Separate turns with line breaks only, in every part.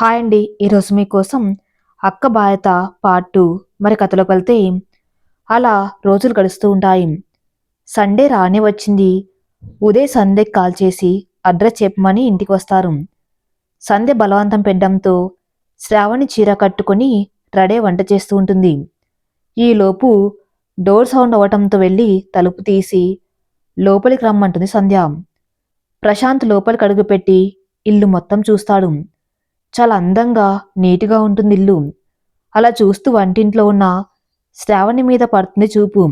Hi అండి. ఈరోజు మీకోసం అక్క బాధ్యత పార్ట్ టూ మరి కథలోకి వెళ్తే అలా రోజులు గడుస్తూ ఉంటాయి. సండే రానే వచ్చింది. ఉదయ్ సంధ్యకి కాల్ చేసి అడ్రస్ చెప్పమని ఇంటికి వస్తారు. సంధ్య బలవంతం పెట్టడంతో శ్రావణి చీర కట్టుకొని రడే వంట చేస్తూ ఉంటుంది. ఈలోపు డోర్ సౌండ్ అవ్వటంతో వెళ్ళి తలుపు తీసి లోపలికి రమ్మంటుంది సంధ్య. ప్రశాంత్ లోపలికి అడుగుపెట్టి ఇల్లు మొత్తం చూస్తాడు. చాలా అందంగా నీట్గా ఉంటుంది ఇల్లు. అలా చూస్తూ వంటింట్లో ఉన్న శ్రావణి మీద పడుతుంది చూపు.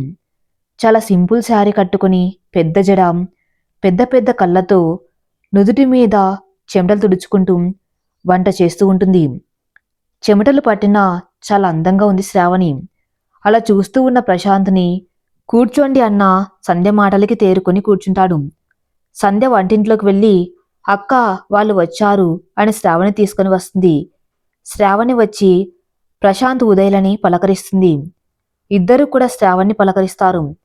చాలా సింపుల్ శారీ కట్టుకుని పెద్ద జడ పెద్ద పెద్ద కళ్ళతో నుదుటి మీద చెమటలు తుడుచుకుంటూ వంట చేస్తూ ఉంటుంది. చెమటలు పట్టినా చాలా అందంగా ఉంది శ్రావణి. అలా చూస్తూ ఉన్న ప్రశాంత్ని కూర్చోండి అన్న సంధ్య మాటలకి తేరుకొని కూర్చుంటాడు. సంధ్య వంటింట్లోకి వెళ్ళి అక్క వాళ్ళు వచ్చారు అని శ్రావణి తీసుకుని వస్తుంది. శ్రావణి వచ్చి ప్రశాంత్ ఉదయలని పలకరిస్తుంది. ఇద్దరు కూడా శ్రావణ్ణి పలకరిస్తారు.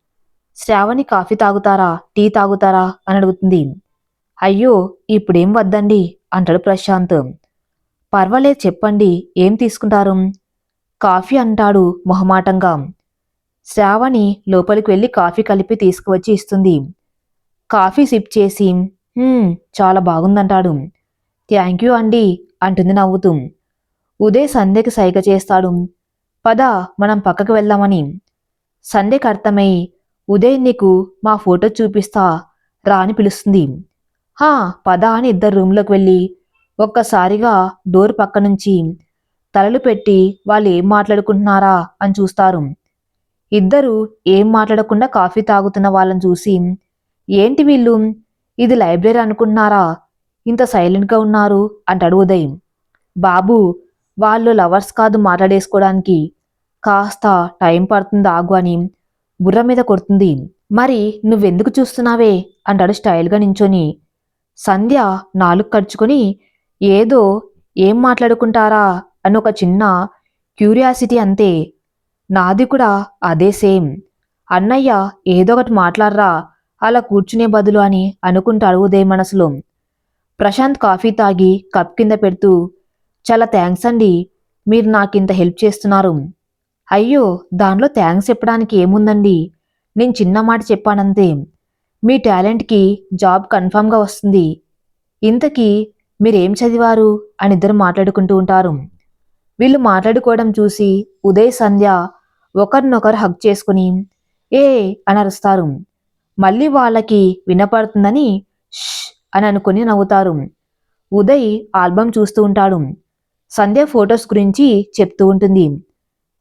శ్రావణి కాఫీ తాగుతారా టీ తాగుతారా అని అడుగుతుంది. అయ్యో ఇప్పుడేం వద్దండి? అంటాడు ప్రశాంత్. పర్వాలేదు చెప్పండి ఏం తీసుకుంటారు? కాఫీ అంటాడు మొహమాటంగా. శ్రావణి లోపలికి వెళ్ళి కాఫీ కలిపి తీసుకువచ్చి ఇస్తుంది. కాఫీ సిప్ చేసి చాలా బాగుందంటాడు. థ్యాంక్ యూ అండి అంటుంది నవ్వుతూ. ఉదయ్ సంధ్యకి సైగ చేస్తాడు. పద మనం పక్కకు వెళ్దామని. సంధ్యకి అర్థమై ఉదయ్ నీకు మా ఫోటో చూపిస్తా రా అని పిలుస్తుంది. హా పద అని ఇద్దరు రూమ్లోకి వెళ్ళి ఒక్కసారిగా డోర్ పక్క నుంచి తలలు పెట్టి వాళ్ళు ఏం మాట్లాడుకుంటున్నారా అని చూస్తారు. ఇద్దరు ఏం మాట్లాడకుండా కాఫీ తాగుతున్న వాళ్ళని చూసి ఏంటి వీళ్ళు? ఇది లైబ్రరీ అనుకున్నారా? ఇంత సైలెంట్గా ఉన్నారు అంటాడు ఉదయం. బాబు వాళ్ళు లవర్స్ కాదు మాట్లాడేసుకోవడానికి కాస్త టైం పడుతుంది ఆగు అని బుర్ర మీద కొడుతుంది. మరి నువ్వెందుకు చూస్తున్నావే? అంటాడు స్టైల్గా నించొని. సంధ్య నాలుగు కడుచుకొని ఏదో ఏం మాట్లాడుకుంటారా? అని ఒక చిన్న క్యూరియాసిటీ అంతే. నాది కూడా అదే సేమ్. అన్నయ్య ఏదో ఒకటి మాట్లాడరా? అలా కూర్చునే బదులు అని అనుకుంటాడు ఉదయ్ మనసులో. ప్రశాంత్ కాఫీ తాగి కప్ కింద పెడుతూ చాలా థ్యాంక్స్ అండి. మీరు నాకింత హెల్ప్ చేస్తున్నారు. అయ్యో దానిలో థ్యాంక్స్ చెప్పడానికి ఏముందండి? నేను చిన్న మాట చెప్పానంతే. మీ టాలెంట్కి జాబ్ కన్ఫామ్గా వస్తుంది. ఇంతకీ మీరేం చదివారు? అని ఇద్దరు మాట్లాడుకుంటూ ఉంటారు. వీళ్ళు మాట్లాడుకోవడం చూసి ఉదయ్ సంధ్య ఒకరినొకరు హగ్ చేసుకుని ఏ అని అరుస్తారు. మళ్ళీ వాళ్ళకి వినపడుతుందని ష్ అని అనుకుని నవ్వుతారు. ఉదయ్ ఆల్బమ్ చూస్తూ ఉంటాడు. సంధ్య ఫొటోస్ గురించి చెప్తూ ఉంటుంది.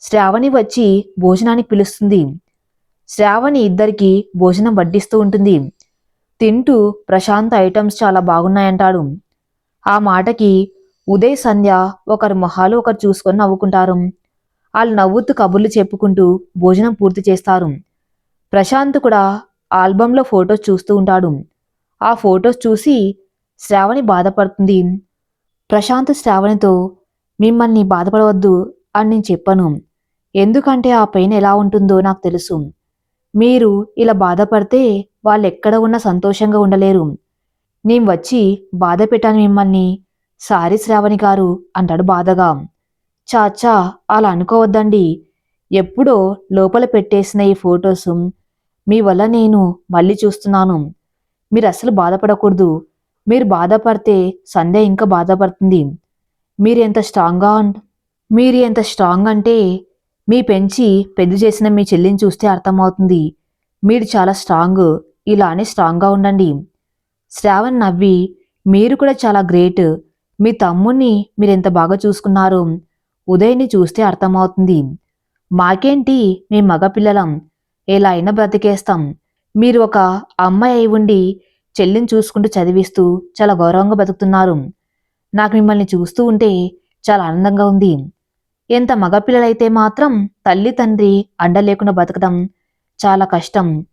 శ్రావణి వచ్చి భోజనానికి పిలుస్తుంది. శ్రావణి ఇద్దరికి భోజనం వడ్డిస్తూ ఉంటుంది. తింటూ ప్రశాంత్ ఐటమ్స్ చాలా బాగున్నాయంటాడు. ఆ మాటకి ఉదయ్ సంధ్య ఒకరి మొహాలు ఒకరు చూసుకొని నవ్వుకుంటారు. వాళ్ళు నవ్వుతూ కబుర్లు చెప్పుకుంటూ భోజనం పూర్తి చేస్తారు. ప్రశాంత్ కూడా ఆల్బంలో ఫొటోస్ చూస్తూ ఉంటాడు. ఆ ఫొటోస్ చూసి శ్రావణి బాధపడుతుంది. ప్రశాంత్ శ్రావణితో మిమ్మల్ని బాధపడవద్దు అని నేను చెప్పను. ఎందుకంటే ఆ పెయిన్ ఎలా ఉంటుందో నాకు తెలుసు. మీరు ఇలా బాధపడితే వాళ్ళు ఎక్కడ ఉన్నా సంతోషంగా ఉండలేరు. నేను వచ్చి బాధ పెట్టాను మిమ్మల్ని. సారీ శ్రావణి గారు అంటాడు బాధగా. చాచా అలా అనుకోవద్దండి. ఎప్పుడో లోపల పెట్టేసిన ఈ ఫొటోస్ మీ వల్ల నేను మళ్ళీ చూస్తున్నాను. మీరు అసలు బాధపడకూడదు. మీరు బాధపడితే సంధ్య ఇంకా బాధపడుతుంది. మీరు ఎంత స్ట్రాంగ్గా మీరు ఎంత స్ట్రాంగ్ అంటే మీ పెంచి పెద్ద చేసిన మీ చెల్లిని చూస్తే అర్థమవుతుంది. మీరు చాలా స్ట్రాంగ్ ఇలానే స్ట్రాంగ్గా ఉండండి. శ్రావణ్ నవ్వి మీరు కూడా చాలా గ్రేట్. మీ తమ్ముణ్ణి మీరు ఎంత బాగా చూసుకున్నారు? ఉదయ్ని చూస్తే అర్థమవుతుంది. మాకేంటి? మీ మగపిల్లలం. ఎలా అయినా బ్రతికేస్తాం. మీరు ఒక అమ్మాయి అయి ఉండి చెల్లిని చూసుకుంటూ చదివిస్తూ చాలా గౌరవంగా బతుకుతున్నారు నాకు మిమ్మల్ని చూస్తూ ఉంటే చాలా ఆనందంగా ఉంది. ఎంత మగపిల్లలైతే మాత్రం తల్లి తండ్రి అండ లేకుండా బతకడం చాలా కష్టం.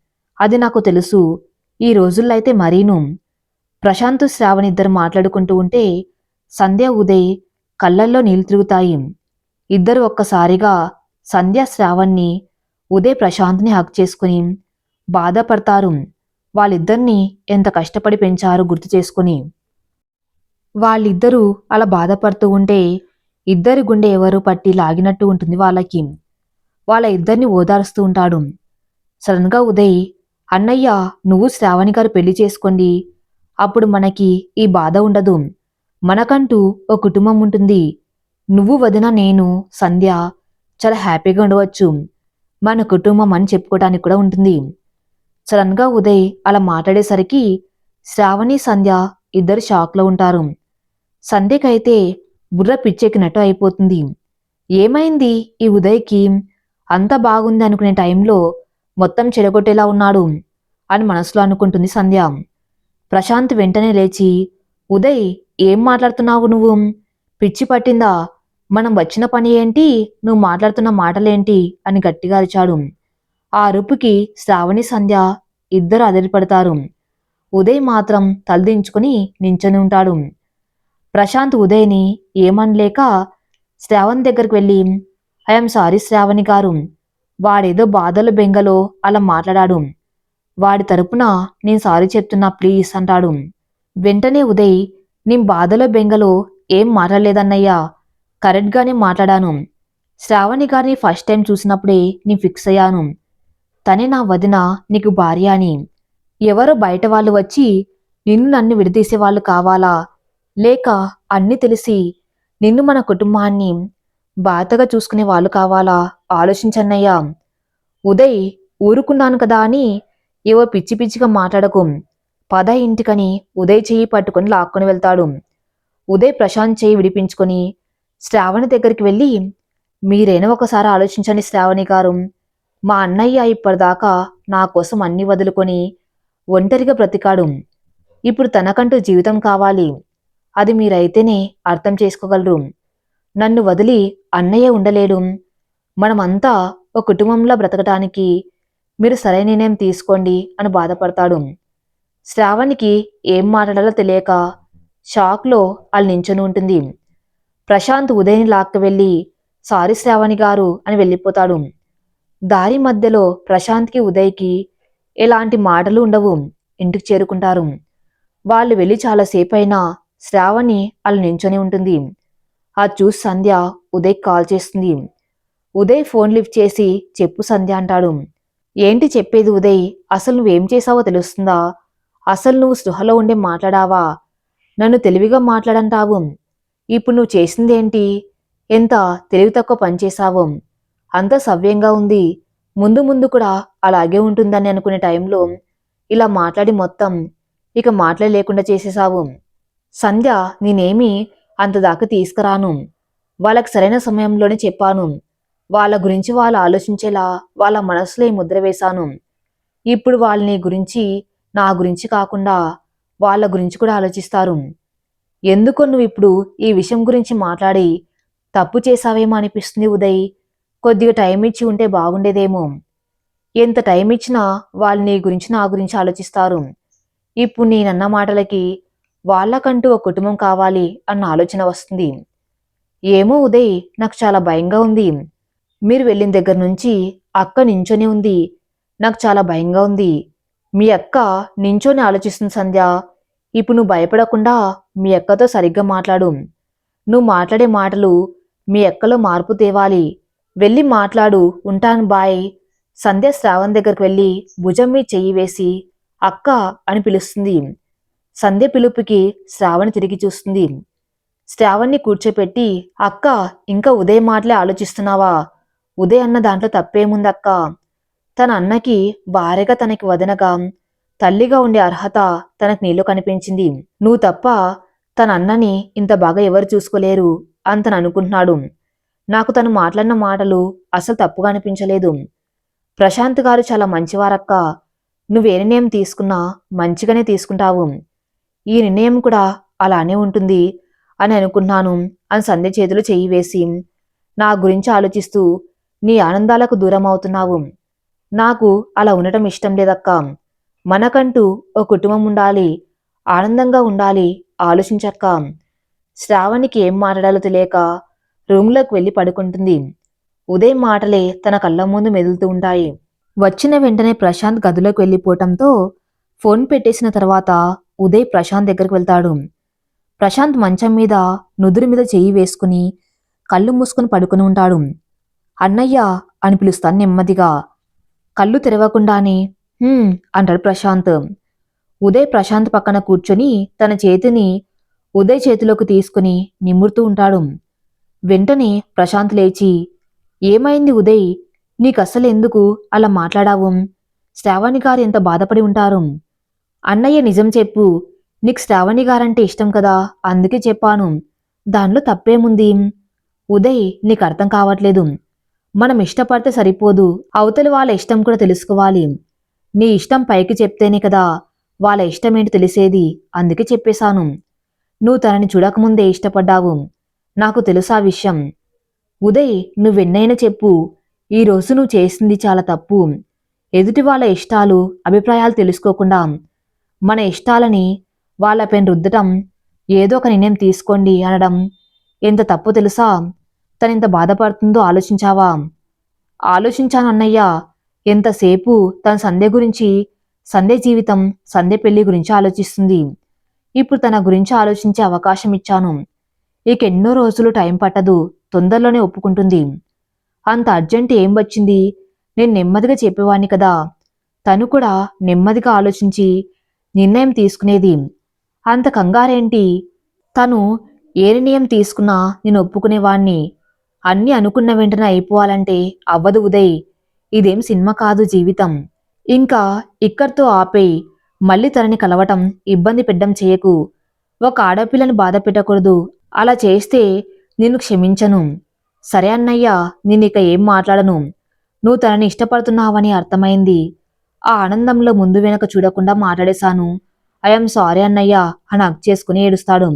అది నాకు తెలుసు. ఈ రోజుల్లో అయితే మరీను. ప్రశాంత్ శ్రావణి ఇద్దరు మాట్లాడుకుంటూ ఉంటే సంధ్య ఉదయ్ కళ్ళల్లో నీళ్ళు తిరుగుతాయి. ఇద్దరు ఒక్కసారిగా సంధ్య శ్రావణ్ణి ఉదయ్ ప్రశాంత్ని హక్ చేసుకుని బాధపడతారు. వాళ్ళిద్దరినీ ఎంత కష్టపడి పెంచారో గుర్తు చేసుకుని. వాళ్ళిద్దరూ అలా బాధపడుతూ ఉంటే ఇద్దరి గుండె ఎవరు పట్టి లాగినట్టు ఉంటుంది వాళ్ళకి. వాళ్ళ ఇద్దరిని ఓదారుస్తూ ఉంటాడు. సడన్గా ఉదయ్ అన్నయ్య నువ్వు శ్రావణి గారు పెళ్ళి చేసుకోండి. అప్పుడు మనకి ఈ బాధ ఉండదు. మనకంటూ ఓ కుటుంబం ఉంటుంది. నువ్వు వదిన నేను సంధ్య చాలా హ్యాపీగా ఉండవచ్చు. మన కుటుంబం అని చెప్పుకోవడానికి కూడా ఉంటుంది. సడన్గా ఉదయ్ అలా మాట్లాడేసరికి శ్రావణి సంధ్య ఇద్దరు షాక్లో ఉంటారు. సంధ్యకైతే బుర్ర పిచ్చెక్కినట్టు అయిపోతుంది. ఏమైంది ఈ ఉదయ్కి? అంత బాగుంది అనుకునే టైంలో మొత్తం చెడగొట్టేలా ఉన్నాడు అని మనసులో అనుకుంటుంది సంధ్య. ప్రశాంత్ వెంటనే లేచి ఉదయ్ ఏం మాట్లాడుతున్నావు నువ్వు? పిచ్చి పట్టిందా? మనం వచ్చిన పని ఏంటి? నువ్వు మాట్లాడుతున్న మాటలేంటి? అని గట్టిగా అరిచాడు. ఆ అరుపుకి శ్రావణి సంధ్య ఇద్దరు అదిరిపడతారు. ఉదయ్ మాత్రం తలదించుకుని నించొని ఉంటాడు. ప్రశాంత్ ఉదయ్ని ఏమనలేక శ్రావణ్ దగ్గరికి వెళ్ళి ఐఎమ్ సారీ శ్రావణి గారు. వాడేదో బాధలు బెంగలో అలా మాట్లాడాడు. వాడి తరపున నేను సారీ చెప్తున్నా ప్లీజ్ అంటాడు. వెంటనే ఉదయ్ నేను బాధలో బెంగలో ఏం మాట్లాడలేదన్నయ్యా. కరెక్ట్గానే మాట్లాడాను. శ్రావణి గారిని ఫస్ట్ టైం చూసినప్పుడే నేను ఫిక్స్ అయ్యాను. తనే నా వదిన నీకు భార్య అని. ఎవరో బయట వాళ్ళు వచ్చి నిన్ను నన్ను విడదీసే వాళ్ళు కావాలా? లేక అన్నీ తెలిసి నిన్ను మన కుటుంబాన్ని బాధగా చూసుకునే వాళ్ళు కావాలా? ఆలోచించన్నయ్యా. ఉదయ్ ఊరుకున్నాను కదా అని ఏవో పిచ్చి పిచ్చిగా మాట్లాడకు. పద ఇంటికని ఉదయ్ చెయ్యి పట్టుకొని లాక్కొని వెళ్తాడు. ఉదయ్ ప్రశాంత్ చేయి విడిపించుకొని శ్రావణి దగ్గరికి వెళ్ళి మీరైనా ఒకసారి ఆలోచించండి శ్రావణి గారు. మా అన్నయ్య ఇప్పటిదాకా నా కోసం అన్ని వదులుకొని ఒంటరిగా బ్రతికాడు. ఇప్పుడు తనకంటూ జీవితం కావాలి. అది మీరైతేనే అర్థం చేసుకోగలరు. నన్ను వదిలి అన్నయ్య ఉండలేడు. మనమంతా ఒక కుటుంబంలో బ్రతకటానికి మీరు సరైన నిర్ణయం తీసుకోండి అని బాధపడతాడు. శ్రావణికి ఏం మాట్లాడాలో తెలియక షాక్లో వాళ్ళు నించొని ఉంటుంది. ప్రశాంత్ ఉదయ్ని లాక్కు వెళ్ళి సారీ శ్రావణి గారు అని వెళ్ళిపోతాడు. దారి మధ్యలో ప్రశాంత్కి ఉదయ్కి ఎలాంటి మాటలు ఉండవు. ఇంటికి చేరుకుంటారు. వాళ్ళు వెళ్ళి చాలాసేపు అయినా శ్రావణి వాళ్ళు నించొని ఉంటుంది. ఆ చూసి సంధ్య ఉదయ్ కాల్ చేస్తుంది. ఉదయ్ ఫోన్ లిఫ్ట్ చేసి చెప్పు సంధ్య అంటాడు. ఏంటి చెప్పేది ఉదయ్? అసలు నువ్వేం చేసావో తెలుస్తుందా? అసలు నువ్వు స్పృహలో ఉండే మాట్లాడావా? నన్ను తెలివిగా మాట్లాడంటావు. ఇప్పుడు నువ్వు చేసిందేంటి? ఎంత తెలివి తక్కువ పనిచేశావు అంత సవ్యంగా ఉంది. ముందు ముందు కూడా అలాగే ఉంటుందని అనుకునే టైంలో ఇలా మాట్లాడి మొత్తం ఇక మాట్లాడలేకుండా చేసేశావు. సంధ్య నేనేమి అంత దాకా తీసుకురాను. వాళ్ళకి సరైన సమయంలోనే చెప్పాను. వాళ్ళ గురించి వాళ్ళు ఆలోచించేలా వాళ్ళ మనసులో ఈ ముద్ర వేశాను. ఇప్పుడు వాళ్ళని గురించి నా గురించి కాకుండా వాళ్ళ గురించి కూడా ఆలోచిస్తారు. ఎందుకు నువ్వు ఇప్పుడు ఈ విషయం గురించి మాట్లాడి తప్పు చేశావేమో అనిపిస్తుంది ఉదయ్. కొద్దిగా టైం ఇచ్చి ఉంటే బాగుండేదేమో. ఎంత టైం ఇచ్చినా వాళ్ళు నీ గురించి నా గురించి ఆలోచిస్తారు. ఇప్పుడు నేనన్న మాటలకి వాళ్ళకంటూ ఒక కుటుంబం కావాలి అన్న ఆలోచన వస్తుంది. ఏమో ఉదయ్ నాకు చాలా భయంగా ఉంది. మీరు వెళ్ళిన దగ్గర నుంచి అక్క నించొని ఉంది. నాకు చాలా భయంగా ఉంది. మీ అక్క నించొని ఆలోచిస్తుంది సంధ్య. ఇప్పుడు నువ్వు భయపడకుండా మీ అక్కతో సరిగ్గా మాట్లాడు. నువ్వు మాట్లాడే మాటలు మీ అక్కలో మార్పు తేవాలి. వెళ్ళి మాట్లాడు. ఉంటాను బాయ్. సంధ్య శ్రావణ్ దగ్గరికి వెళ్ళి భుజం మీ చెయ్యి వేసి అక్క అని పిలుస్తుంది. సంధ్య పిలుపుకి శ్రావణి తిరిగి చూస్తుంది. శ్రావణ్ణి కూర్చోపెట్టి అక్క ఇంకా ఉదయ్ మాటలే ఆలోచిస్తున్నావా? ఉదయ్ అన్న దాంట్లో తప్పేముందక్క తన అన్నకి భార్యగా తనకి వదనగా తల్లిగా ఉండే అర్హత తనకు నీలో కనిపించింది. నువ్వు తప్ప తన అన్నని ఇంత బాగా ఎవరు చూసుకోలేరు అని తను అనుకుంటున్నాడు. నాకు తను మాట్లాడిన మాటలు అసలు తప్పుగా అనిపించలేదు. ప్రశాంత్ గారు చాలా మంచివారక్క. నువ్వే నిర్ణయం తీసుకున్నా మంచిగానే తీసుకుంటావు. ఈ నిర్ణయం కూడా అలానే ఉంటుంది అని అనుకున్నాను అని సంధ్య చేతులు చెయ్యి వేసి నా గురించి ఆలోచిస్తూ నీ ఆనందాలకు దూరం అవుతున్నావు. నాకు అలా ఉండటం ఇష్టం లేదక్క. మనకంటూ ఓ కుటుంబం ఉండాలి ఆనందంగా ఉండాలి ఆలోచించక్క. శ్రావణికి ఏం మాట్లాడాలో తెలియక రూమ్లోకి వెళ్ళి పడుకుంటుంది. ఉదయం మాటలే తన కళ్ళ ముందు మెదులుతూ ఉంటాయి. వచ్చిన వెంటనే ప్రశాంత్ గదిలోకి వెళ్ళిపోవటంతో ఫోన్ పెట్టేసిన తర్వాత ఉదయ్ ప్రశాంత్ దగ్గరికి వెళ్తాడు. ప్రశాంత్ మంచం మీద నుదురు మీద చెయ్యి వేసుకుని కళ్ళు మూసుకుని పడుకుని ఉంటాడు. అన్నయ్య అని పిలుస్తాను నెమ్మదిగా. కళ్ళు తెరవకుండానే అంటాడు ప్రశాంత్. ఉదయ్ ప్రశాంత్ పక్కన కూర్చొని తన చేతిని ఉదయ్ చేతిలోకి తీసుకుని నిమురుతూ ఉంటాడు. వెంటనే ప్రశాంత్ లేచి ఏమైంది ఉదయ్? నీకస్సలు ఎందుకు అలా మాట్లాడావు? శ్రావణి గారు ఎంత బాధపడి ఉంటారు? అన్నయ్య నిజం చెప్పు. నీకు శ్రావణి గారంటే ఇష్టం కదా? అందుకే చెప్పాను. దానిలో తప్పేముంది? ఉదయ్ నీకు అర్థం కావట్లేదు. మనం ఇష్టపడితే సరిపోదు. అవతలి వాళ్ళ ఇష్టం కూడా తెలుసుకోవాలి. నీ ఇష్టం పైకి చెప్తేనే కదా వాళ్ళ ఇష్టమేంటి తెలిసేది అందుకే చెప్పేశాను. నువ్వు తనని చూడకముందే ఇష్టపడ్డావు. నాకు తెలుసా విషయం. ఉదయ్ నువ్వెన్నైనా చెప్పు. ఈ రోజు నువ్వు చేసింది చాలా తప్పు. ఎదుటి వాళ్ళ ఇష్టాలు అభిప్రాయాలు తెలుసుకోకుండా మన ఇష్టాలని వాళ్ళపైన రుద్దటం ఏదో ఒక నిర్ణయం తీసుకోండి అనడం ఎంత తప్పు తెలుసా? తనెంత బాధపడుతుందో ఆలోచించావా? ఆలోచించాను అన్నయ్య ఎంతసేపు తన సంధ్య గురించి సంధ్య జీవితం సంధ్య పెళ్ళి గురించి ఆలోచిస్తుంది. ఇప్పుడు తన గురించి ఆలోచించే అవకాశం ఇచ్చాను. ఇక ఎన్నో రోజులు టైం పట్టదు తొందరలోనే ఒప్పుకుంటుంది. అంత అర్జెంట్ ఏం వచ్చింది? నేను నెమ్మదిగా చెప్పేవాణ్ణి కదా. తను కూడా నెమ్మదిగా ఆలోచించి నిర్ణయం తీసుకునేది. అంత కంగారేంటి? తను ఏ నిర్ణయం తీసుకున్నా నేను ఒప్పుకునేవాణ్ణి. అన్నీ అనుకున్న వెంటనే అయిపోవాలంటే అవ్వదు ఉదయ్. ఇదేం సినిమా కాదు జీవితం. ఇంకా ఇక్కడితో ఆపేయి మళ్ళీ తనని కలవటం ఇబ్బంది పెట్టడం చేయకు. ఒక ఆడపిల్లని బాధ పెట్టకూడదు. అలా చేస్తే నిన్ను క్షమించను. సరే అన్నయ్య నేను ఏం మాట్లాడను. నువ్వు తనని ఇష్టపడుతున్నావని అర్థమైంది. ఆ ఆనందంలో ముందు వెనక చూడకుండా మాట్లాడేశాను. ఐఎమ్ సారీ అన్నయ్య అని అగ్ చేసుకుని ఏడుస్తాడు.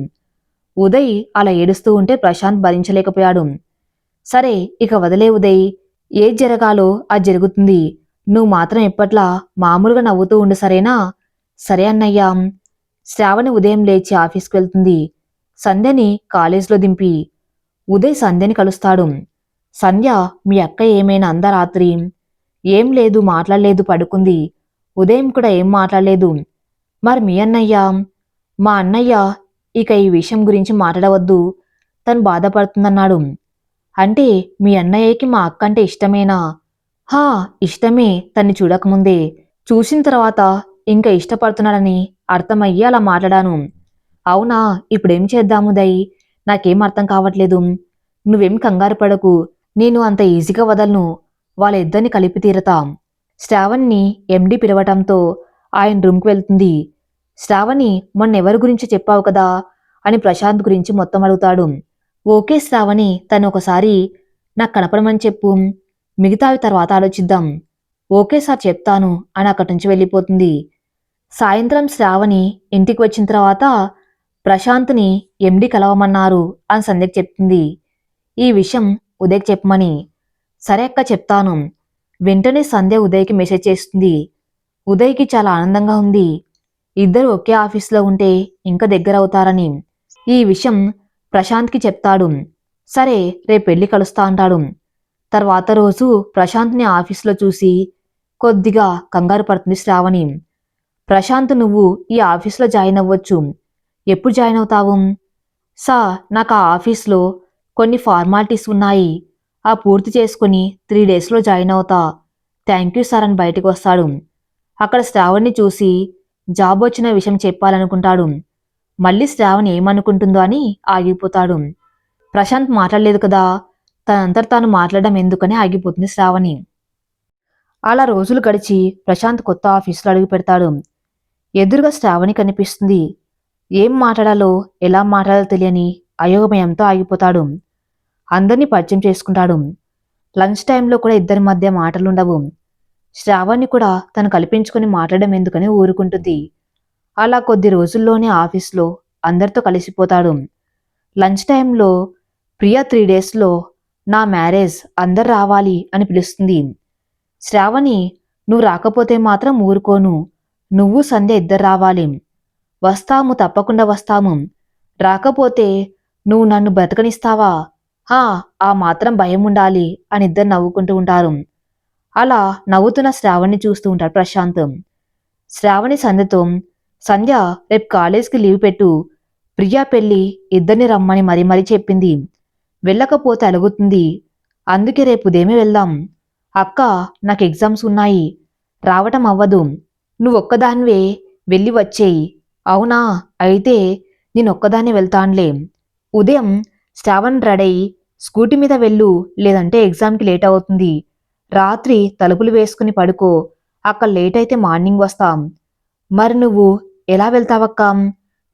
ఉదయ్ అలా ఏడుస్తూ ఉంటే ప్రశాంత్ భరించలేకపోయాడు. సరే ఇక వదిలే ఉదయ్. ఏది జరగాలో అది జరుగుతుంది. నువ్వు మాత్రం ఎప్పట్లా మామూలుగా నవ్వుతూ ఉండు సరేనా? సరే అన్నయ్యా. శ్రావణి ఉదయం లేచి ఆఫీస్కి వెళ్తుంది. సంధ్యని కాలేజ్లో దింపి. ఉదయ్ సంధ్యని కలుస్తాడు. సంధ్య మీ అక్క ఏమైనా అందా రాత్రి ఏం లేదు మాట్లాడలేదు పడుకుంది. ఉదయం కూడా ఏం మాట్లాడలేదు. మరి మీ అన్నయ్య? మా అన్నయ్య ఇక ఈ విషయం గురించి మాట్లాడవద్దు. తను బాధపడుతుందన్నాడు. అంటే మీ అన్నయ్యకి మా అక్క అంటే ఇష్టమేనా? హా ఇష్టమే. తన్ని చూడకముందే. చూసిన తర్వాత ఇంకా ఇష్టపడుతున్నాడని అర్థమయ్యి అలా మాట్లాడాను. అవునా ఇప్పుడేం చేద్దాము దయ్ నాకేం అర్థం కావట్లేదు. నువ్వేం కంగారు పడకు. నేను అంత ఈజీగా వదలను. వాళ్ళిద్దరిని కలిపి తీరతా. శ్రావణ్ని ఎండి పిలవటంతో ఆయన రూమ్కి వెళ్తుంది. శ్రావణి మొన్న ఎవరి గురించి చెప్పావు కదా? అని ప్రశాంత్ గురించి మొత్తం అడుగుతాడు. ఓకే శ్రావణి తను ఒకసారి నాకు కనపడమని చెప్పు. మిగతావి తర్వాత ఆలోచిద్దాం. ఓకే సార్ చెప్తాను అని అక్కడి నుంచి వెళ్ళిపోతుంది. సాయంత్రం శ్రావణి ఇంటికి వచ్చిన తర్వాత ప్రశాంత్ని ఎండి కలవమన్నారు అని సంధ్యకి చెప్తుంది. ఈ విషయం ఉదయ్కి చెప్పమని. సరే అక్క చెప్తాను. వెంటనే సంధ్య ఉదయ్కి మెసేజ్ చేస్తుంది. ఉదయ్కి చాలా ఆనందంగా ఉంది. ఇద్దరు ఒకే ఆఫీస్లో ఉంటే ఇంకా దగ్గర అవుతారని ఈ విషయం ప్రశాంత్కి చెప్తాడు. సరే రేపు వెళ్ళి కలుస్తా అంటాడు. తర్వాత రోజు ప్రశాంత్ని ఆఫీస్లో చూసి కొద్దిగా కంగారు పడుతుంది శ్రావణి. ప్రశాంత్ నువ్వు ఈ ఆఫీస్లో జాయిన్ అవ్వచ్చు. ఎప్పుడు జాయిన్ అవుతావు? సా నాకు ఆ ఆఫీస్లో కొన్ని ఫార్మాలిటీస్ ఉన్నాయి. ఆ పూర్తి చేసుకుని త్రీ డేస్లో జాయిన్ అవుతా. థ్యాంక్ యూ సార్ అని బయటకు వస్తాడు. అక్కడ శ్రావణ్ని చూసి జాబ్ వచ్చిన విషయం చెప్పాలనుకుంటాడు. మళ్ళీ శ్రావణి ఏమనుకుంటుందో అని ఆగిపోతాడు. ప్రశాంత్ మాట్లాడలేదు కదా? తనంతట తాను మాట్లాడడం ఎందుకని ఆగిపోతుంది శ్రావణి. అలా రోజులు గడిచి ప్రశాంత్ కొత్త ఆఫీసులో అడుగు పెడతాడు. ఎదురుగా శ్రావణి కనిపిస్తుంది. ఏం మాట్లాడాలో ఎలా మాట్లాడాలో తెలియని అయోగమయంతో ఆగిపోతాడు. అందరినీ పరిచయం చేసుకుంటాడు. లంచ్ టైంలో కూడా ఇద్దరి మధ్య మాటలుండవు. శ్రావణి కూడా తను కల్పించుకొని మాట్లాడడం ఎందుకని ఊరుకుంటుంది. అలా కొద్ది రోజుల్లోనే ఆఫీస్లో అందరితో కలిసిపోతాడు. లంచ్ టైంలో ప్రియా త్రీ డేస్లో నా మ్యారేజ్ అందరు రావాలి అని పిలుస్తుంది. శ్రావణి నువ్వు రాకపోతే మాత్రం ఊరుకోను. నువ్వు సంధ్య ఇద్దరు రావాలి. వస్తాము తప్పకుండా వస్తాము. రాకపోతే నువ్వు నన్ను బ్రతకనిస్తావా? హా ఆ మాత్రం భయం ఉండాలి అని ఇద్దరు నవ్వుకుంటూ ఉంటారు. అలా నవ్వుతున్న శ్రావణ్ణి చూస్తూ ఉంటాడు ప్రశాంత్. శ్రావణి సంధ్యతో సంధ్య రేపు కాలేజ్కి లీవ్ పెట్టు. ప్రియా పెళ్ళి ఇద్దరిని రమ్మని మరీ మరీ చెప్పింది. వెళ్ళకపోతే అలుగుతుంది. అందుకే రేపు ఉదయమే వెళ్దాం. అక్క నాకు ఎగ్జామ్స్ ఉన్నాయి. రావటం అవ్వదు. నువ్వొక్కదానివే వెళ్ళి వచ్చేయి. అవునా? అయితే నేనొక్కదాన్ని వెళ్తానులే. ఉదయం శ్రావణ్ రెడై స్కూటీ మీద వెళ్ళు లేదంటే ఎగ్జామ్కి లేట్ అవుతుంది. రాత్రి తలుపులు వేసుకుని పడుకో. అక్కడ లేట్ అయితే మార్నింగ్ వస్తాం. మరి నువ్వు ఎలా వెళ్తావక్క?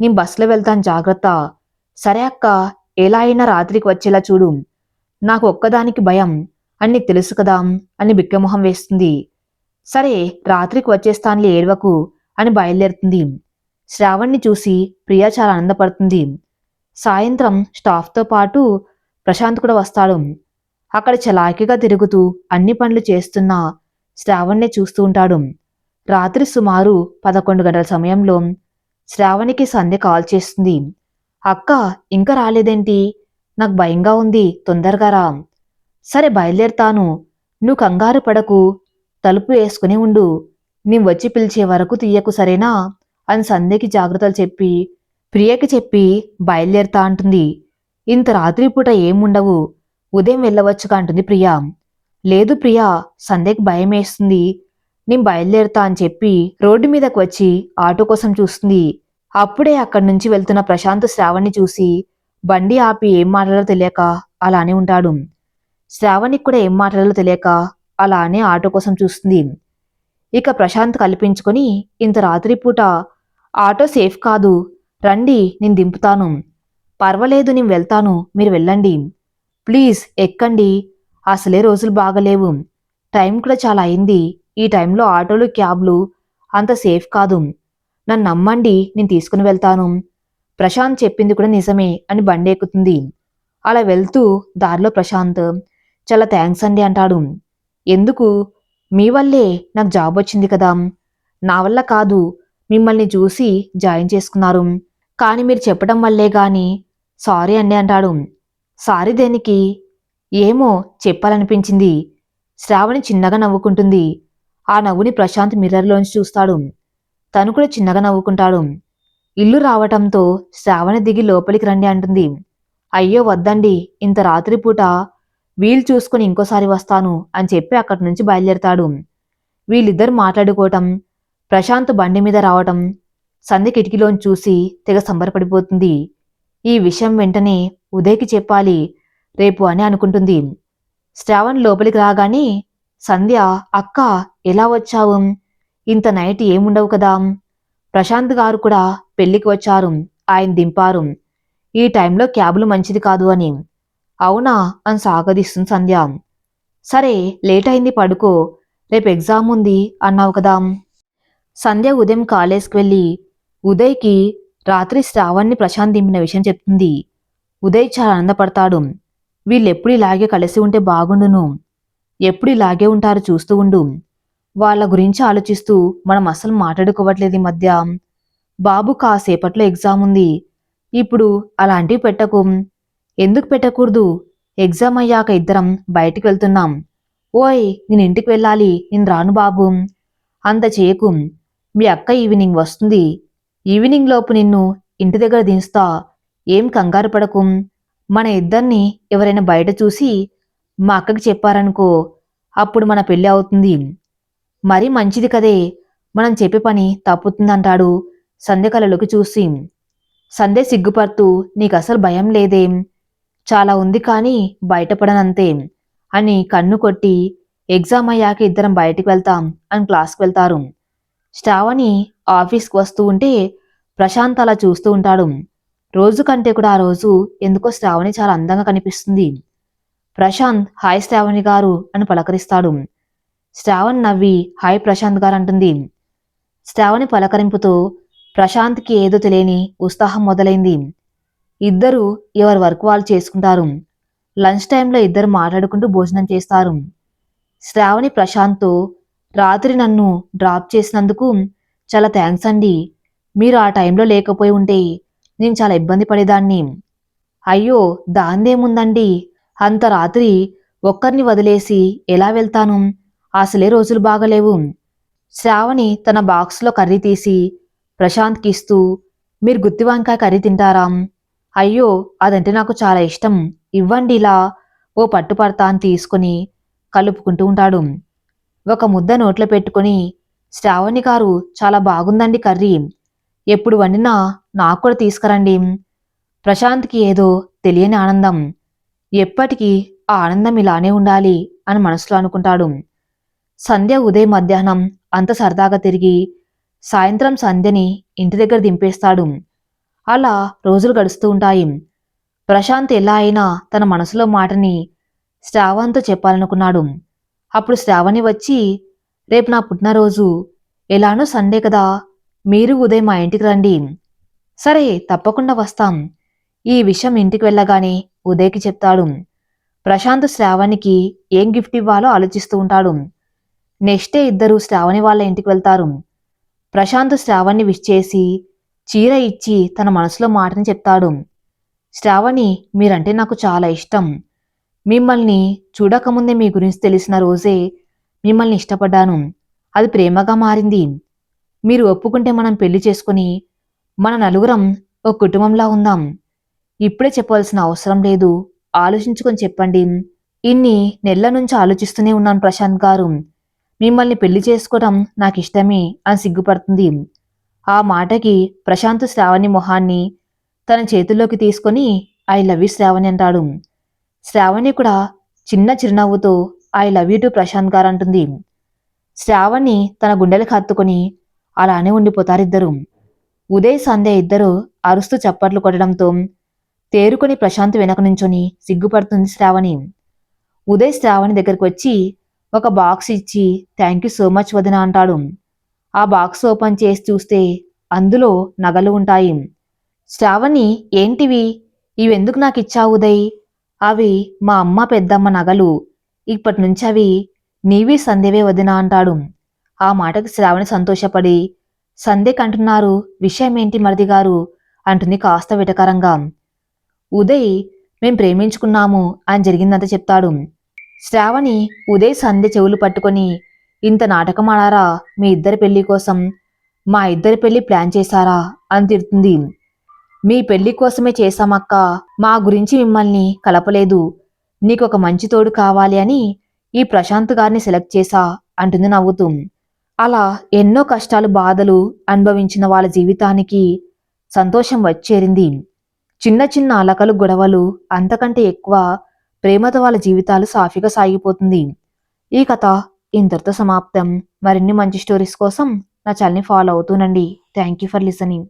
నేను బస్సులో వెళ్తాను జాగ్రత్త. సరే అక్క ఎలా అయినా రాత్రికి వచ్చేలా చూడు. నాకు ఒక్కదానికి భయం. అని నీకు తెలుసు కదా అని బిక్కమొహం వేస్తుంది. సరే రాత్రికి వచ్చేస్తానులే ఏడవకు అని బయలుదేరుతుంది. శ్రావణ్ణి చూసి ప్రియా చాలా ఆనందపడుతుంది. సాయంత్రం స్టాఫ్తో పాటు ప్రశాంత్ కూడా వస్తాడు. అక్కడ చలాకీగా తిరుగుతూ అన్ని పనులు చేస్తున్న శ్రావణ్ణే చూస్తూ ఉంటాడు. రాత్రి సుమారు పదకొండు గంటల సమయంలో శ్రావణికి సంధ్య కాల్ చేస్తుంది. అక్క ఇంకా రాలేదేంటి? నాకు భయంగా ఉంది తొందరగా రా. సరే బయలుదేరుతాను. నువ్వు కంగారు పడకు. తలుపు వేసుకుని ఉండు. నేను వచ్చి పిలిచే వరకు తీయకు సరేనా? అని సంధ్యకి జాగ్రత్తలు చెప్పి ప్రియకి చెప్పి బయలుదేరుతా అంటుంది. ఇంత రాత్రిపూట ఏముండవు. ఉదయం వెళ్ళవచ్చుగా అంటుంది ప్రియా. లేదు ప్రియా సంధ్యకి భయం వేస్తుంది. నేను బయలుదేరుతా అని చెప్పి రోడ్డు మీదకు వచ్చి ఆటో కోసం చూస్తుంది. అప్పుడే అక్కడి నుంచి వెళ్తున్న ప్రశాంత్ శ్రావణ్ణి చూసి బండి ఆపి ఏం మాట్లాడాలో తెలియక అలానే ఉంటాడు. శ్రావణికి కూడా ఏం మాట్లాడాలో తెలియక అలానే ఆటో కోసం చూస్తుంది. ఇక ప్రశాంత్ కల్పించుకొని ఇంత రాత్రిపూట ఆటో సేఫ్ కాదు రండి నేను దింపుతాను. పర్వాలేదు నేను వెళ్తాను మీరు వెళ్ళండి. ప్లీజ్ ఎక్కండి. అసలే రోజులు బాగలేవు. టైం కూడా చాలా అయింది. ఈ టైంలో ఆటోలు క్యాబ్లు అంత సేఫ్ కాదు. నన్ను నమ్మండి నేను తీసుకుని వెళ్తాను. ప్రశాంత్ చెప్పింది కూడా నిజమే అని బండి ఎక్కుతుంది. అలా వెళ్తూ దారిలో ప్రశాంత్ చాలా థ్యాంక్స్ అండి అంటాడు. ఎందుకు? మీ వల్లే నాకు జాబ్ వచ్చింది కదా. నా వల్ల కాదు. మిమ్మల్ని చూసి జాయిన్ చేసుకున్నారు. కానీ మీరు చెప్పడం వల్లే గాని సారీ అండి అంటాడు. సారీ దేనికి? ఏమో చెప్పాలనిపించింది. శ్రావణి చిన్నగా నవ్వుకుంటుంది. ఆ నవ్వుని ప్రశాంత్ మిర్రర్లోంచి చూస్తాడు. తను కూడా చిన్నగా నవ్వుకుంటాడు. ఇల్లు రావటంతో శ్రావణి దిగి లోపలికి రండి అంటుంది. అయ్యో వద్దండి ఇంత రాత్రిపూట వీలు చూసుకుని ఇంకోసారి వస్తాను అని చెప్పి అక్కడి నుంచి బయలుదేరతాడు. వీళ్ళిద్దరు మాట్లాడుకోవటం ప్రశాంత్ బండి మీద రావటం సంధి కిటికీలోని చూసి తెగ సంబరపడిపోతుంది. ఈ విషయం వెంటనే ఉదయ్కి చెప్పాలి రేపు అని అనుకుంటుంది. శ్రావణ్ లోపలికి రాగానే సంధ్య అక్క ఎలా వచ్చావు? ఇంత నైట్ ఏముండవు కదా? ప్రశాంత్ గారు కూడా పెళ్ళికి వచ్చారు. ఆయన దింపారు. ఈ టైంలో క్యాబులు మంచిది కాదు అని. అవునా? అని సాగదీస్తుంది సంధ్య. సరే లేట్ అయింది పడుకో. రేపు ఎగ్జామ్ ఉంది అన్నావు కదా? సంధ్య ఉదయం కాలేజ్కి వెళ్ళి ఉదయ్కి రాత్రి శ్రావణ్ణి ప్రశాంత్ దింపిన విషయం చెప్తుంది. ఉదయ్ చాలా ఆనందపడతాడు. వీళ్ళెప్పుడు ఇలాగే కలిసి ఉంటే బాగుండును. ఎప్పుడు ఇలాగే ఉంటారు చూస్తూ ఉండు. వాళ్ళ గురించి ఆలోచిస్తూ మనం అసలు మాట్లాడుకోవట్లేదు ఈ మధ్య. బాబు కాసేపట్లో ఎగ్జామ్ ఉంది. ఇప్పుడు అలాంటివి పెట్టకు. ఎందుకు పెట్టకూడదు? ఎగ్జామ్ అయ్యాక ఇద్దరం బయటికి వెళ్తున్నాం. ఓయ్ నేను ఇంటికి వెళ్ళాలి. నేను రాను బాబు. అంత చేయకు. మీ అక్క ఈవినింగ్ వస్తుంది. ఈవినింగ్ లోపు నిన్ను ఇంటి దగ్గర దించుతా. ఏం కంగారు పడకు. మన ఇద్దరిని ఎవరైనా బయట చూసి మా అక్కకి చెప్పారనుకో అప్పుడు మన పెళ్ళి అవుతుంది. మరీ మంచిది కదే మనం చెప్పే పని తప్పుతుందంటాడు సంధ్య కళలోకి చూసి. సంధ్య సిగ్గుపడుతూ నీకు అసలు భయం లేదేం. చాలా ఉంది కానీ బయటపడనంతే అని కన్ను కొట్టి ఎగ్జామ్ అయ్యాక ఇద్దరం బయటికి వెళ్తాం అని క్లాస్కి వెళ్తారు. శ్రావణి ఆఫీస్కి వస్తూ ఉంటే ప్రశాంత్ అలా చూస్తూ ఉంటాడు. రోజు కంటే కూడా ఆ రోజు ఎందుకో శ్రావణి చాలా అందంగా కనిపిస్తుంది. ప్రశాంత్ హాయ్ శ్రావణి గారు అని పలకరిస్తాడు. శ్రావణ్ నవ్వి హాయ్ ప్రశాంత్ గారు అంటుంది శ్రావణి పలకరింపుతో ప్రశాంత్కి ఏదో తెలియని ఉత్సాహం మొదలైంది. ఇద్దరు ఎవరి వర్క్ వాళ్ళు చేసుకుంటారు. లంచ్ టైంలో ఇద్దరు మాట్లాడుకుంటూ భోజనం చేస్తారు. శ్రావణి ప్రశాంత్తో రాత్రి నన్ను డ్రాప్ చేసినందుకు చాలా థ్యాంక్స్ అండి. మీరు ఆ టైంలో లేకపోయి ఉంటే నేను చాలా ఇబ్బంది పడేదాన్ని. అయ్యో దాందేముందండి? అంత రాత్రి ఒక్కరిని వదిలేసి ఎలా వెళ్తాను? అసలే రోజులు బాగలేవు. శ్రావణి తన బాక్స్లో కర్రీ తీసి ప్రశాంత్కి ఇస్తూ మీరు గుత్తి వంకాయ కర్రీ తింటారా? అయ్యో అదంటే నాకు చాలా ఇష్టం. ఇవ్వండి ఇలా. ఓ పట్టు పడతా అని తీసుకుని కలుపుకుంటూ ఉంటాడు. ఒక ముద్ద నోట్లో పెట్టుకుని శ్రావణి గారు చాలా బాగుందండి కర్రీ. ఎప్పుడు వండినా నాకు కూడా తీసుకురండి. ప్రశాంత్కి ఏదో తెలియని ఆనందం. ఎప్పటికీ ఆ ఆనందం ఇలానే ఉండాలి అని మనసులో అనుకుంటాడు. సంధ్య ఉదయం మధ్యాహ్నం అంత సరదాగా తిరిగి సాయంత్రం సంధ్యని ఇంటి దగ్గర దింపేస్తాడు. అలా రోజులు గడుస్తూ ఉంటాయి. ప్రశాంత్ ఎలా అయినా తన మనసులో మాటని శ్రావణ్తో చెప్పాలనుకున్నాడు. అప్పుడు శ్రావణి వచ్చి రేపు నా పుట్టినరోజు. ఎలానో సండే కదా. మీరు ఉదయం మా ఇంటికి రండి. సరే తప్పకుండా వస్తాం. ఈ విషయం ఇంటికి వెళ్ళగానే ఉదయ్కి చెప్తాడు. ప్రశాంత్ శ్రావణికి ఏం గిఫ్ట్ ఇవ్వాలో ఆలోచిస్తూ ఉంటాడు. నెక్స్ట్ డే ఇద్దరు శ్రావణి వాళ్ళ ఇంటికి వెళ్తారు. ప్రశాంత్ శ్రావణ్ణి విష్ చేసి చీర ఇచ్చి తన మనసులో మాటని చెప్తాడు. శ్రావణి మీరంటే నాకు చాలా ఇష్టం. మిమ్మల్ని చూడకముందే మీ గురించి తెలిసిన రోజే మిమ్మల్ని ఇష్టపడ్డాను. అది ప్రేమగా మారింది. మీరు ఒప్పుకుంటే మనం పెళ్ళి చేసుకుని మన నలుగురం ఒక కుటుంబంలా ఉందాం. ఇప్పుడే చెప్పవలసిన అవసరం లేదు. ఆలోచించుకొని చెప్పండి. ఇన్ని నెలల నుంచి ఆలోచిస్తూనే ఉన్నాను ప్రశాంత్ గారు. మిమ్మల్ని పెళ్ళి చేసుకోవడం నాకు ఇష్టమే అని సిగ్గుపడుతుంది. ఆ మాటకి ప్రశాంత్ శ్రావణి మొహాన్ని తన చేతుల్లోకి తీసుకొని ఐ లవ్ యూ శ్రావణి అంటాడు. శ్రావణి కూడా చిన్న చిరునవ్వుతో I love you to Prashant garu అంటుంది. శ్రావణి తన గుండెలకు హత్తుకొని అలానే ఉండిపోతారిద్దరు. ఉదయ్ సంధ్య ఇద్దరు అరుస్తూ చప్పట్లు కొట్టడంతో తేరుకొని ప్రశాంత్ వెనక నుంచొని సిగ్గుపడుతుంది శ్రావణి. ఉదయ్ శ్రావణి దగ్గరికి వచ్చి ఒక బాక్స్ ఇచ్చి థ్యాంక్ యూ సో మచ్ వదిన అంటాడు. ఆ బాక్స్ ఓపెన్ చేసి చూస్తే అందులో నగలు ఉంటాయి. శ్రావణి ఏంటివి? ఇవెందుకు నాకు ఇచ్చావు ఉదయ్? అవి మా అమ్మ పెద్దమ్మ నగలు. ఇప్పటి నుంచి అవి నీవి సందేవే వదిన అంటాడు. ఆ మాటకి శ్రావణి సంతోషపడి సందేకంటున్నారు విషయం ఏంటి మరిది గారు? అంటుంది కాస్త విటకరంగా. ఉదయ్ మేం ప్రేమించుకున్నాము అని జరిగిందంతా చెప్తాడు. శ్రావణి ఉదయ్ సంధ్య చెవులు పట్టుకొని ఇంత నాటకం ఆడారా? మీ ఇద్దరి పెళ్ళి కోసం మా ఇద్దరి పెళ్ళి ప్లాన్ చేశారా? అని తిడుతుంది. మీ పెళ్ళి కోసమే చేశామక్క మా గురించి మిమ్మల్ని కలపలేదు. నీకు ఒక మంచి తోడు కావాలి అని ఈ ప్రశాంత్ గారిని సెలెక్ట్ చేశా అంటుంది నవ్వుతూ. అలా ఎన్నో కష్టాలు బాధలు అనుభవించిన వాళ్ళ జీవితానికి సంతోషం వచ్చేరింది. చిన్న చిన్న అలకలు గొడవలు అంతకంటే ఎక్కువ ప్రేమతో వాళ్ళ జీవితాలు సాఫీగా సాగిపోతుంది. ఈ కథ ఇంతటితో సమాప్తం. మరిన్ని మంచి స్టోరీస్ కోసం నా ఛానల్ని follow అవుతూనండి. Thank you for listening.